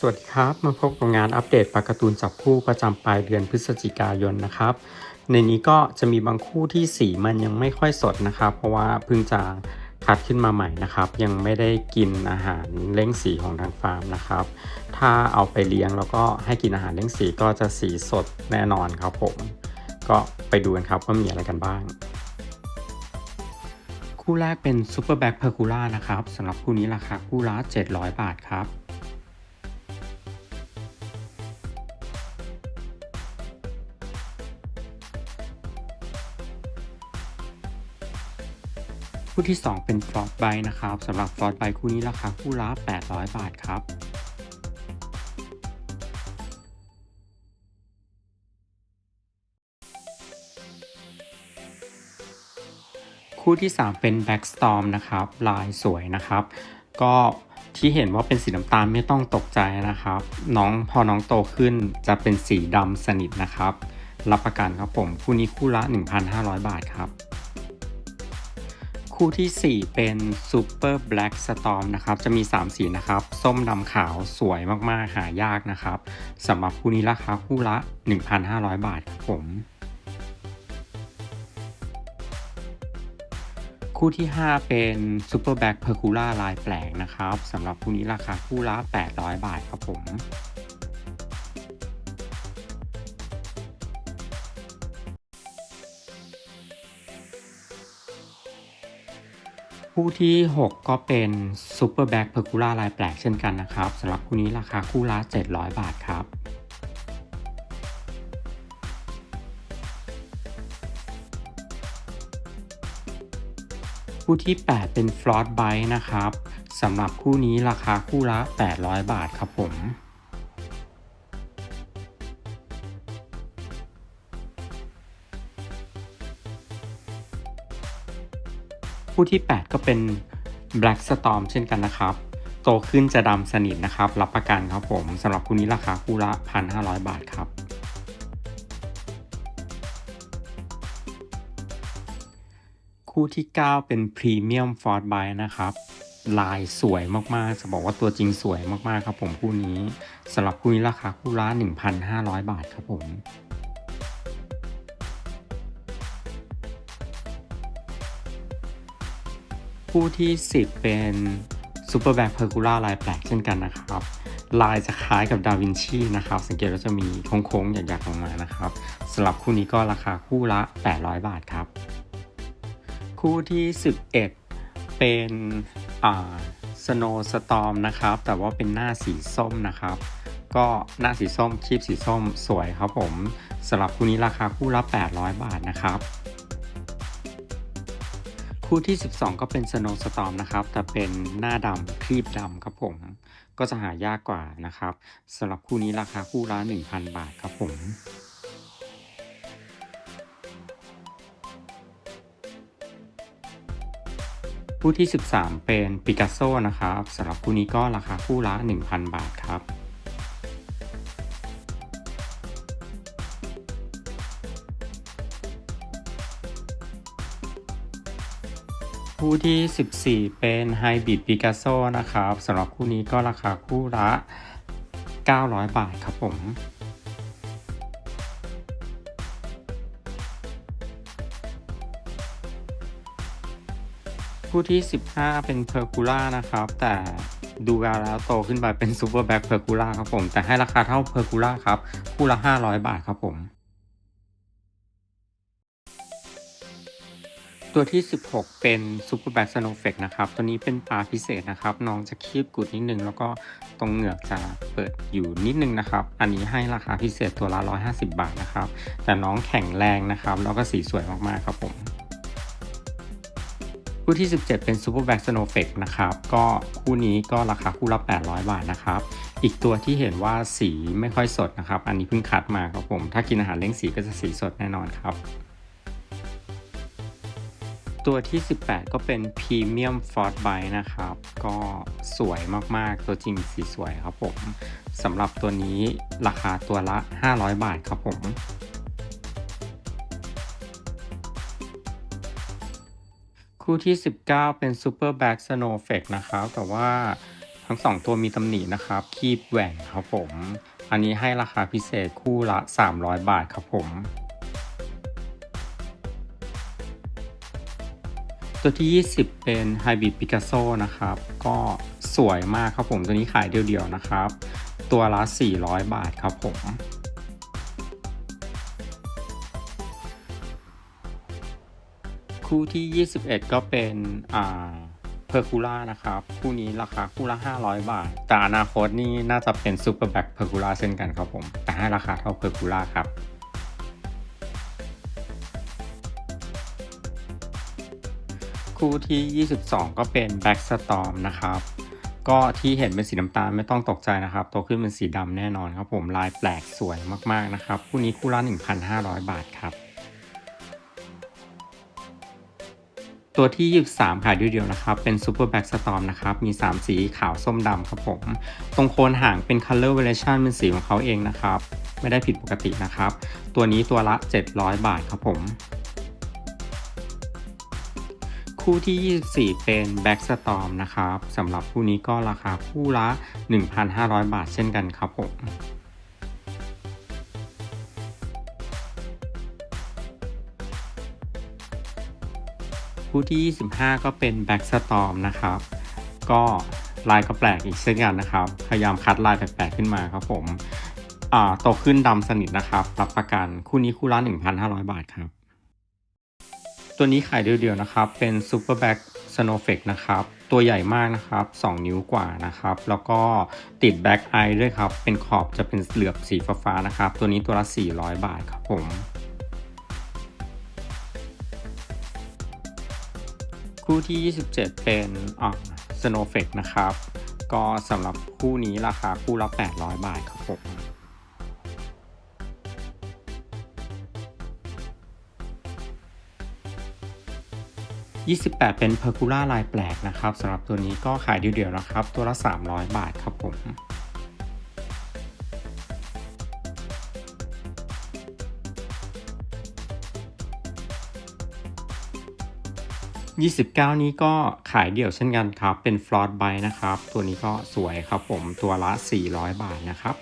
สวัสดีครับ มาพบกับงานอัปเดตปาการ์ตูนจับคู่ประจำปลายเดือนพฤศจิกายนนะครับ ในนี้ก็จะมีบางคู่ที่สีมันยังไม่ค่อยสดนะครับ เพราะว่าเพิ่งจะคัดขึ้นมาใหม่นะครับ ยังไม่ได้กินอาหารเล้งสีของทางฟาร์มนะครับ ถ้าเอาไปเลี้ยงแล้วก็ให้กินอาหารเล้งสีก็จะสีสดแน่นอนครับผม ก็ไปดูกันครับว่ามีอะไรกันบ้าง คู่แรกเป็น Super Back p e r c u l a นะครับสำหรับคู่นี้ราคาคู่ละ700 บาทครับ คู่ที่ 2 เป็น f r o s t b i t e นะครับสำหรับ f r o s t b i t e คู่นี้ราคาคู่ละ800 บาทครับคู่ที่ 3 เป็น Backstorm นะครับ ลายสวยนะครับ ก็ที่เห็นว่าเป็นสีน้ำตาลไม่ต้องตกใจนะครับ น้องพอน้องโตขึ้นจะเป็นสีดำสนิทนะครับ รับประกันครับผม คู่นี้คู่ละ 1,500 บาทครับ คู่ทีสี่ 4 เป็น Super Black Storm นะครับ จะมี 3 สีนะครับ ส้มดำขาวสวยมากๆ หายากนะครับสำหรับคู่นี้ราคาคู่ละ 1,500 บาทครับผม คู่ที่ 5 เป็น Super Black Percula ลายแปลกนะครับสำหรับคู่นี้ราคาคู่ละ 800 บาทครับผม คู่ที่ 6 ก็เป็น Super Back Percula ลายแปลกเช่นกันนะครับสำหรับคู่นี้ราคาคู่ละ700 บาทครับคู่ที่ 8 เป็น f r o s t b i t e นะครับสำหรับคู่นี้ราคาคู่ละ 800 บาทครับผม คู่ที่ 8 ก็เป็น Black Storm เช่นกันนะครับ โตขึ้นจะดำสนิทนะครับ รับประกันครับผมสำหรับคู่นี้ราคาคู่ละ 1,500 บาทครับ คู่ที่ 9 เป็น Premium f o r t b i นะครับ ลายสวยมากๆ จะบอกว่าตัวจริงสวยมากๆครับผมคู่นี้สำหรับคู่นี้ราคาคู่ละ 1,500 บาทครับผม คู่ที่ 10 เป็น Super Back Percula ลายแปลกเช่นกันนะครับ ลายจะคล้ายกับดาวินชีนะครับ สังเกตว่าจะมีโค้งๆหยักๆลงมานะครับสำหรับคู่นี้ก็ราคาคู่ละ 800 บาทครับ คู่ที่ 11 เป็นอ่า Snow Storm นะครับ แต่ว่าเป็นหน้าสีส้มนะครับ ก็หน้าสีส้มคลิปสีส้มสวยครับผมสำหรับคู่นี้ราคาคู่ละ 800 บาทนะครับ คู่ที่ 12 ก็เป็น Snow Storm นะครับ แต่เป็นหน้าดำครีบดำครับผม ก็จะหายากกว่านะครับสำหรับคู่นี้ราคาคู่ละ 1,000 บาทครับผมคู่ที่ 13 เป็นปิกัสโซนะครับสำหรับคู่นี้ก็ราคาคู่ละ 1,000 บาทครับ คู่ที่ 14 เป็นไฮบริดปิกัสโซนะครับสำหรับคู่นี้ก็ราคาคู่ละ 900 บาทครับผม คู่ที่ 15 เป็นเพอร์คูล่านะครับ แต่ดูการแล้วโตขึ้นไปเป็นซูเปอร์แบ็คเพอร์คูล่าครับผม แต่ให้ราคาเท่าเพอร์คูล่าครับ คู่ละ 500 บาทครับผม ตัวที่ 16 เป็นซูเปอร์แบ็คสโนเฟกนะครับ ตัวนี้เป็นปลาพิเศษนะครับ น้องจะคีบกุดนิดนึง แล้วก็ตรงเหงือกจะเปิดอยู่นิดนึงนะครับ อันนี้ให้ราคาพิเศษตัวละ 150 บาทนะครับ แต่น้องแข็งแรงนะครับ แล้วก็สีสวยมากๆครับผมคู่ที่ 17 เป็น Super Back Snow f a k e นะครับ ก็คู่นี้ก็ราคาคู่ละ 800 บาทนะครับ อีกตัวที่เห็นว่าสีไม่ค่อยสดนะครับ อันนี้เพิ่งคัดมาครับผม ถ้ากินอาหารเล้งสีก็จะสีสดแน่นอนครับ ตัวที่ 18 ก็เป็น Premium f o r t b i t e นะครับ ก็สวยมากๆ ตัวจริงสีสวยครับผมสำหรับตัวนี้ราคาตัวละ 500 บาทครับผมคู่ที่ 19 เป็น Super Back Snow f a k e นะครับ แต่ว่าทั้งสองตัวมีตำหนินะครับ คีบแหว่งครับผม อันนี้ให้ราคาพิเศษคู่ละ 300 บาทครับผม ตัวที่ 20 เป็น Hybrid Picasso นะครับ ก็สวยมากครับผม ตัวนี้ขายเดียวๆนะครับ ตัวละ 400 บาทครับผม คู่ที่ 21 ก็เป็นอ่าเพอร์คูล่านะครับ คู่นี้ราคาคู่ละ 500 บาท แต่อนาคตนี่น่าจะเป็นซูเปอร์แบ็คเพอร์คูล่าเช่นกันครับผม แต่ให้ราคาเท่าเพอร์คูล่าครับ คู่ที่ 22 ก็เป็น Black Storm นะครับ ก็ที่เห็นเป็นสีน้ำตาลไม่ต้องตกใจนะครับโตขึ้นเป็นสีดำแน่นอนครับผมลายแปลกสวยมากๆนะครับ คู่นี้คู่ละ 1,500 บาทครับ ตัวที่ 23 ขายเดียวๆนะครับ เป็น Super Black Storm นะครับ มี 3 สีขาวส้มดำครับผม ตรงโคนหางเป็น Color Variation เป็นสีของเขาเองนะครับ ไม่ได้ผิดปกตินะครับ ตัวนี้ตัวละ 700 บาทครับผม คู่ที่ 24 เป็น Back Storm นะครับสำหรับคู่นี้ก็ราคาคู่ละ 1,500 บาทเช่นกันครับผมคู่ที่ 25 ก็เป็น Back Storm นะครับ ก็ลายก็แปลกอีกเช่นกันนะครับ พยายามคัดลายแปลกๆขึ้นมาครับผมอ่าโตขึ้นดำสนิทนะครับ รับประกันคู่นี้คู่ละ 1,500 บาทครับ ตัวนี้ขายเดียวๆนะครับ เป็น Super Back Snowflake นะครับ ตัวใหญ่มากนะครับ 2 นิ้วกว่านะครับ แล้วก็ติด Black Eye ด้วยครับ เป็นขอบจะเป็นเหลือบสีฟ้าๆนะครับ ตัวนี้ตัวละ 400 บาทครับผมคู่ที่ 27 เป็นอ่า Snowflake นะครับ ก็สำหรับคู่นี้ราคาคู่ละ 800 บาทครับผม 28 เป็น Percula ลายแปลกนะครับสำหรับตัวนี้ก็ขายเดียวๆนะครับ ตัวละ 300 บาทครับผม29 นี้ก็ขายเดี่ยวเช่นกันครับ เป็นฟลอตไบนะครับ ตัวนี้ก็สวยครับผม ตัวละ 400 บาทนะครับ